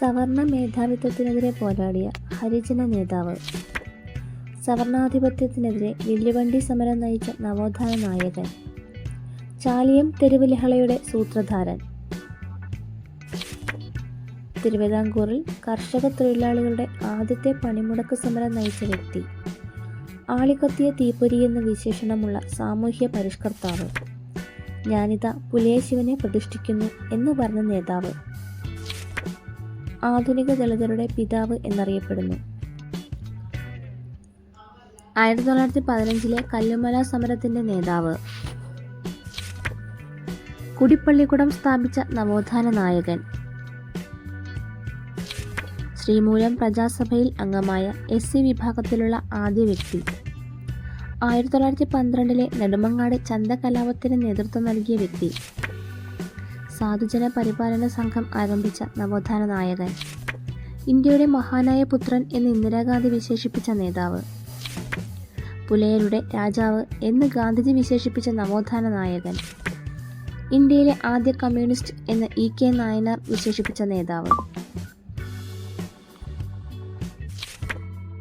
സവർണ മേധാവിത്വത്തിനെതിരെ പോരാടിയ ഹരിജന നേതാവ്. സവർണാധിപത്യത്തിനെതിരെ വില്ലുവണ്ടി സമരം നയിച്ച നവോത്ഥാന നായകൻ. ചാലിയം തെരുവ് ലഹളയുടെ സൂത്രധാരൻ. തിരുവിതാംകൂറിൽ കർഷക തൊഴിലാളികളുടെ ആദ്യത്തെ പണിമുടക്ക് സമരം നയിച്ച വ്യക്തി. ആളിക്കത്തിയ തീപ്പൊരി എന്ന വിശേഷണമുള്ള സാമൂഹ്യ പരിഷ്കർത്താവ്. ഞാനിത പുലിയ ശിവനെ പ്രതിഷ്ഠിക്കുന്നു എന്ന് പറഞ്ഞ നേതാവ്. ആധുനിക ദളിതരുടെ പിതാവ് എന്നറിയപ്പെടുന്നു. ആയിരത്തി തൊള്ളായിരത്തി പതിനഞ്ചിലെ കല്ലുമല സമരത്തിന്റെ നേതാവ്. കുടിപ്പള്ളിക്കുടം സ്ഥാപിച്ച നവോത്ഥാന നായകൻ. ശ്രീമൂലം പ്രജാസഭയിൽ അംഗമായ എസ് സി വിഭാഗത്തിലുള്ള ആദ്യ വ്യക്തി. ആയിരത്തി തൊള്ളായിരത്തി പന്ത്രണ്ടിലെ നെടുമങ്ങാട് ചന്ത കലാപത്തിന് നേതൃത്വം നൽകിയ വ്യക്തി. സാധുജന പരിപാലന സംഘം ആരംഭിച്ച നവോത്ഥാന നായകൻ. ഇന്ത്യയുടെ മഹാനായ പുത്രൻ എന്ന് ഇന്ദിരാഗാന്ധി വിശേഷിപ്പിച്ച നേതാവ്. പുലയരുടെ രാജാവ് എന്ന് ഗാന്ധിജി വിശേഷിപ്പിച്ച നവോത്ഥാന നായകൻ. ഇന്ത്യയിലെ ആദ്യ കമ്മ്യൂണിസ്റ്റ് എന്ന് ഇ കെ നായനാർ വിശേഷിപ്പിച്ച നേതാവ്.